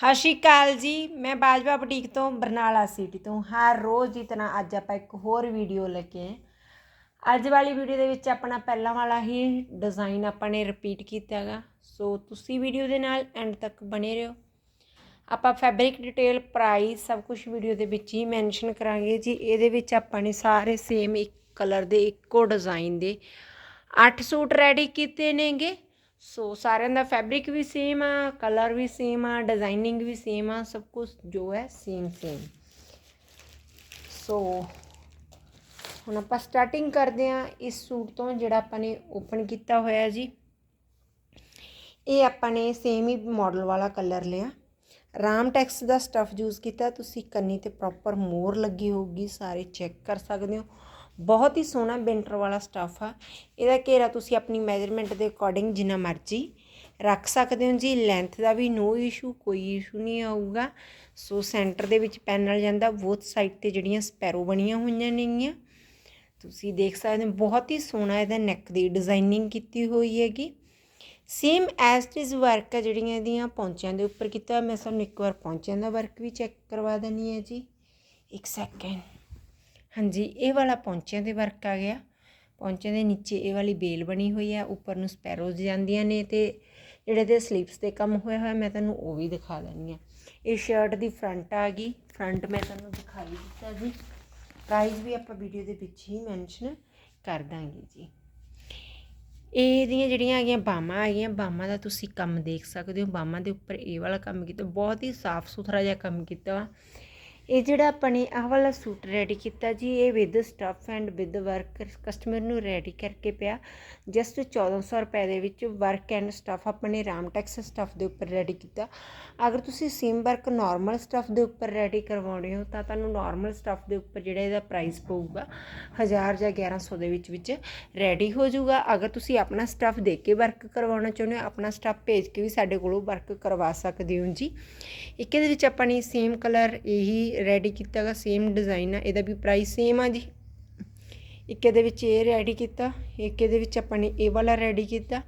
ਸਤਿ ਸ਼੍ਰੀ ਅਕਾਲ ਜੀ, ਮੈਂ ਬਾਜਵਾ ਬੁਟੀਕ ਤੋਂ ਬਰਨਾਲਾ ਸਿਟੀ ਤੋਂ। ਹਰ ਰੋਜ਼ ਦੀ ਤਰ੍ਹਾਂ ਅੱਜ ਆਪਾਂ ਇੱਕ ਹੋਰ ਵੀਡੀਓ ਲੈ ਕੇ ਆਏ। ਅੱਜ ਵਾਲੀ ਵੀਡੀਓ ਦੇ ਵਿੱਚ ਆਪਣਾ ਪਹਿਲਾਂ ਵਾਲਾ ਹੀ ਡਿਜ਼ਾਈਨ ਆਪਾਂ ਨੇ ਰਿਪੀਟ ਕੀਤਾ ਹੈਗਾ। ਸੋ ਤੁਸੀਂ ਵੀਡੀਓ ਦੇ ਨਾਲ ਐਂਡ ਤੱਕ ਬਣੇ ਰਹੋ। ਆਪਾਂ ਫੈਬਰਿਕ ਡਿਟੇਲ ਪ੍ਰਾਈਸ ਸਭ ਕੁਝ ਵੀਡੀਓ ਦੇ ਵਿੱਚ ਹੀ ਮੈਂਸ਼ਨ ਕਰਾਂਗੇ ਜੀ। ਇਹਦੇ ਵਿੱਚ ਆਪਾਂ ਨੇ ਸਾਰੇ ਸੇਮ ਇੱਕ ਕਲਰ ਦੇ, ਇੱਕੋ ਡਿਜ਼ਾਈਨ ਦੇ। 8 ਸੂਟ ਰੈਡੀ ਕੀਤੇ ਨੇਗੇ। ਸੋ ਸਾਰਿਆਂ ਦਾ ਫੈਬਰਿਕ ਵੀ ਸੇਮ ਆ ਕਲਰ ਵੀ ਸੇਮ ਆ ਡਿਜ਼ਾਈਨਿੰਗ ਵੀ ਸੇਮ ਆ ਸਭ ਕੁਝ ਜੋ ਹੈ ਸੇਮ ਸੇਮ ਸੋ ਹੁਣ ਆਪਾਂ ਸਟਾਰਟਿੰਗ ਕਰਦੇ ਆ ਇਸ ਸੂਟ ਤੋਂ ਜਿਹੜਾ ਆਪਾਂ ਨੇ ਓਪਨ ਕੀਤਾ ਹੋਇਆ ਜੀ। ਇਹ ਆਪਾਂ ਨੇ ਸੇਮ ਹੀ ਮਾਡਲ ਵਾਲਾ ਕਲਰ ਲਿਆ। ਰਾਮ ਟੈਕਸ ਦਾ ਸਟਫ ਯੂਜ਼ ਕੀਤਾ, ਤੁਸੀਂ ਕੰਨੀ ਤੇ ਪ੍ਰੋਪਰ ਮੋਰ ਲੱਗੀ ਹੋਊਗੀ, ਸਾਰੇ ਚੈੱਕ ਕਰ ਸਕਦੇ ਹੋ। ਬਹੁਤ ਹੀ ਸੋਹਣਾ ਬੈਂਟਰ ਵਾਲਾ ਸਟਫ ਆ। ਇਹਦਾ ਘੇਰਾ ਤੁਸੀਂ ਆਪਣੀ ਮੈਜ਼ਰਮੈਂਟ ਦੇ ਅਕੋਰਡਿੰਗ ਜਿੰਨਾ ਮਰਜ਼ੀ ਰੱਖ ਸਕਦੇ ਹੋ ਜੀ। ਲੈਂਥ ਦਾ ਵੀ ਨੋ ਇਸ਼ੂ ਕੋਈ ਇਸ਼ੂ ਨਹੀਂ ਆਊਗਾ। ਸੋ ਸੈਂਟਰ ਦੇ ਵਿੱਚ ਪੈਨਲ ਜਾਂਦਾ ਬੋਥ ਸਾਈਡ ਤੇ ਜਿਹੜੀਆਂ ਸਪੈਰੋ ਬਣੀਆਂ ਹੋਈਆਂ ਨੇਗੀਆਂ। ਤੁਸੀਂ ਦੇਖ ਸਕਦੇ ਹੋ, ਬਹੁਤ ਹੀ ਸੋਹਣਾ ਇਹਦਾ ਨੈਕ ਦੀ ਡਿਜ਼ਾਈਨਿੰਗ ਕੀਤੀ ਹੋਈ ਹੈਗੀ। ਸੇਮ ਐਸ ਇਟ ਵਰਕ ਹੈ ਜਿਹੜੀਆਂ ਇਹਦੀਆਂ ਪੌਂਚਿਆਂ ਦੇ ਉੱਪਰ ਕੀਤਾ ਮੈਂ ਤੁਹਾਨੂੰ ਇੱਕ ਵਾਰ ਪੌਂਚਿਆਂ ਦਾ ਵਰਕ ਵੀ ਚੈੱਕ ਕਰਵਾ ਦਿੰਨੀ ਹੈ ਜੀ। ਇੱਕ ਸੈਕਿੰਡ ਹਾਂਜੀ, ਇਹ ਵਾਲਾ ਪੌਂਚਿਆਂ ਦੇ ਵਰਕ ਆ ਗਿਆ। ਪੌਂਚਿਆਂ ਦੇ ਨੀਚੇ ਇਹ ਵਾਲੀ ਬੇਲ ਬਣੀ ਹੋਈ ਆ, ਉੱਪਰ ਨੂੰ ਸਪੈਰੋਜ਼ ਜਾਂਦੀਆਂ ਨੇ ਤੇ ਜਿਹੜੇ ਤੇ ਸਲੀਵਸ ਤੇ ਕੰਮ ਹੋਇਆ ਹੋਇਆ, ਮੈਂ ਤੁਹਾਨੂੰ ਉਹ ਵੀ ਦਿਖਾ ਦਿੰਨੀ ਆ। ਇਹ ਸ਼ਰਟ ਦੀ ਫਰੰਟ ਆ ਗਈ। ਫਰੰਟ ਮੈਂ ਤੁਹਾਨੂੰ ਦਿਖਾਈ ਦਿੱਤਾ ਜੀ। ਪ੍ਰਾਈਸ ਵੀ ਆਪਾਂ ਵੀਡੀਓ ਦੇ ਵਿੱਚ ਹੀ ਮੈਂਸ਼ਨ ਕਰ ਦਾਂਗੇ ਜੀ। ਇਹਦੀਆਂ ਜਿਹੜੀਆਂ ਹੈਗੀਆਂ ਬਾਹਾਂ ਹੈਗੀਆਂ, ਬਾਹਾਂ ਦਾ ਤੁਸੀਂ ਕੰਮ ਦੇਖ ਸਕਦੇ ਹੋ। ਬਾਹਾਂ ਦੇ ਉੱਪਰ ਇਹ ਵਾਲਾ ਕੰਮ ਕੀਤਾ, ਬਹੁਤ ਹੀ ਸਾਫ਼ ਸੁਥਰਾ ਜਿਹਾ ਕੰਮ ਕੀਤਾ ਵਾ। ਇਹ ਜਿਹੜਾ ਆਪਾਂ ਨੇ ਆਹ ਵਾਲਾ ਸੂਟ ਰੈਡੀ ਕੀਤਾ ਜੀ, ਇਹ with stuff and with work customer ਨੂੰ ਰੈਡੀ ਕਰਕੇ ਪਿਆ। ਜਸਟ 1400 ਰੁਪਏ ਦੇ ਵਿੱਚ ਵਰਕ ਐਂਡ ਸਟਫ ਆਪਣੇ ਰਾਮਟੈਕਸ ਸਟਫ ਦੇ ਉੱਪਰ ਰੈਡੀ ਕੀਤਾ। ਅਗਰ ਤੁਸੀਂ ਸੇਮ ਵਰਕ ਨਾਰਮਲ ਸਟਫ ਦੇ ਉੱਪਰ ਰੈਡੀ ਕਰਵਾਉਣੇ ਹੋ, ਤਾਂ ਤੁਹਾਨੂੰ ਨਾਰਮਲ ਸਟਫ ਦੇ ਉੱਪਰ ਜਿਹੜਾ ਇਹਦਾ ਪ੍ਰਾਈਸ ਪਊਗਾ 1000 ਜਾਂ 1100 ਦੇ ਵਿੱਚ ਵਿੱਚ ਰੈਡੀ ਹੋ ਜਾਊਗਾ। ਅਗਰ ਤੁਸੀਂ ਆਪਣਾ ਸਟਫ ਦੇ ਕੇ ਵਰਕ ਕਰਵਾਉਣਾ ਚਾਹੁੰਦੇ ਹੋ, ਆਪਣਾ ਸਟਫ ਭੇਜ ਕੇ ਵੀ ਸਾਡੇ ਕੋਲੋਂ ਵਰਕ ਕਰਵਾ ਸਕਦੇ ਹੋ ਜੀ। ਇੱਕ ਇਹਦੇ ਵਿੱਚ ਆਪਾਂ ਨੇ ਸੇਮ ਕਲਰ ਇਹੀ ਰੈਡੀ ਕੀਤਾਗਾ ਸੇਮ ਡਿਜ਼ਾਈਨ ਆ, ਇਹਦਾ ਵੀ ਪ੍ਰਾਈਸ ਸੇਮ ਆ ਜੀ। ਇੱਕ ਇਹਦੇ ਵਿੱਚ ਇਹ ਰੈਡੀ ਕੀਤਾ, ਇੱਕ ਇਹਦੇ ਵਿੱਚ ਆਪਾਂ ਨੇ ਇਹ ਵਾਲਾ ਰੈਡੀ ਕੀਤਾ,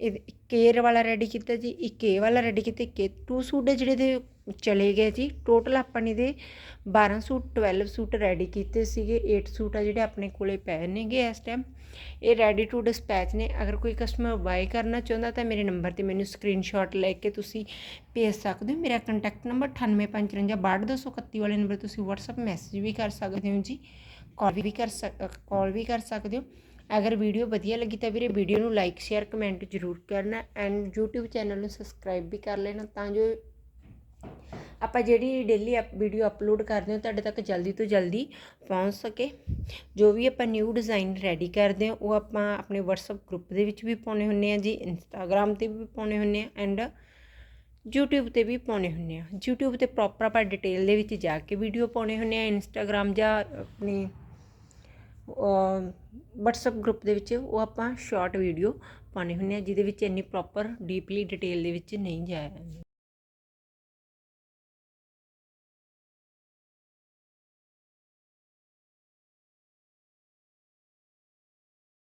ਇਹ ਕੇਰ ਵਾਲਾ ਰੈਡੀ ਕੀਤਾ ਜੀ, ਇੱਕ ਇਹ ਵਾਲਾ ਰੈਡੀ ਕੀਤਾ, ਇੱਕ ਟੂ ਸੂਟ ਜਿਹੜੇ ਦੇ ਚਲੇ ਗਏ ਜੀ ਟੋਟਲ ਆਪਾਂ ਨੇ ਦੇ 12 ਸੂਟ 12 ਸੂਟ ਰੈਡੀ ਕੀਤੇ ਸੀਗੇ। 8 ਸੂਟ ਆ ਜਿਹੜੇ ਆਪਣੇ ਕੋਲੇ ਪਏ ਨੇਗੇ ਇਸ ਟਾਈਮ ਇਹ ਰੈਡੀ ਟੂ ਡਿਸਪੈਚ ਨੇ। ਅਗਰ ਕੋਈ ਕਸਟਮਰ ਬਾਈ ਕਰਨਾ ਚਾਹੁੰਦਾ ਤਾਂ ਮੇਰੇ ਨੰਬਰ ਤੇ ਮੈਨੂੰ ਸਕਰੀਨਸ਼ਾਟ ਲੈ ਕੇ ਤੁਸੀਂ ਭੇਜ ਸਕਦੇ ਹੋ। ਮੇਰਾ ਕੰਟੈਕਟ ਨੰਬਰ 9855623231 ਵਾਲੇ ਨੰਬਰ ਤੁਸੀਂ WhatsApp ਮੈਸੇਜ ਵੀ ਕਰ ਸਕਦੇ ਹੋ ਜੀ। ਕਾਲ ਵੀ ਕਰ ਕਾਲ ਵੀ ਕਰ ਸਕਦੇ ਹੋ। ਅਗਰ ਵੀਡੀਓ ਵਧੀਆ ਲੱਗੀ ਤਾਂ ਵੀਰੇ ਵੀਡੀਓ ਨੂੰ ਲਾਈਕ ਸ਼ੇਅਰ ਕਮੈਂਟ ਜ਼ਰੂਰ ਕਰਨਾ। ਐਂਡ YouTube ਚੈਨਲ ਨੂੰ ਸਬਸਕ੍ਰਾਈਬ ਵੀ ਕਰ ਲੈਣਾ ਤਾਂ ਜੋ ਆਪਾਂ ਜਿਹੜੀ ਡੇਲੀ ਵੀਡੀਓ ਅਪਲੋਡ ਕਰਦੇ ਹਾਂ, ਤੁਹਾਡੇ ਤੱਕ ਜਲਦੀ ਤੋਂ ਜਲਦੀ ਪਹੁੰਚ ਸਕੇ। ਜੋ ਵੀ ਆਪਾਂ ਨਿਊ ਡਿਜ਼ਾਈਨ ਰੈਡੀ ਕਰਦੇ ਹਾਂ, ਉਹ ਆਪਾਂ ਆਪਣੇ WhatsApp ਗਰੁੱਪ ਦੇ ਵਿੱਚ ਵੀ ਪਾਉਣੇ ਹੁੰਨੇ ਆ ਜੀ, Instagram ਤੇ ਵੀ ਪਾਉਣੇ ਹੁੰਨੇ ਆ ਐਂਡ YouTube ਤੇ ਵੀ ਪਾਉਣੇ ਹੁੰਨੇ ਆ YouTube ਤੇ ਪ੍ਰੋਪਰ ਆਪਾਂ ਡਿਟੇਲ ਦੇ ਵਿੱਚ ਜਾ ਕੇ ਵੀਡੀਓ ਪਾਉਣੇ ਹੁੰਨੇ ਆ Instagram ਜਾਂ ਆਪਣੀ WhatsApp ਗਰੁੱਪ ਦੇ ਵਿੱਚ ਉਹ ਆਪਾਂ ਸ਼ਾਰਟ ਵੀਡੀਓ ਪਾਉਣੇ ਹੁੰਨੇ ਆ ਜਿਹਦੇ ਵਿੱਚ ਇੰਨੀ ਪ੍ਰੋਪਰ ਡੀਪਲੀ ਡਿਟੇਲ ਦੇ ਵਿੱਚ ਨਹੀਂ ਜਾਇਆ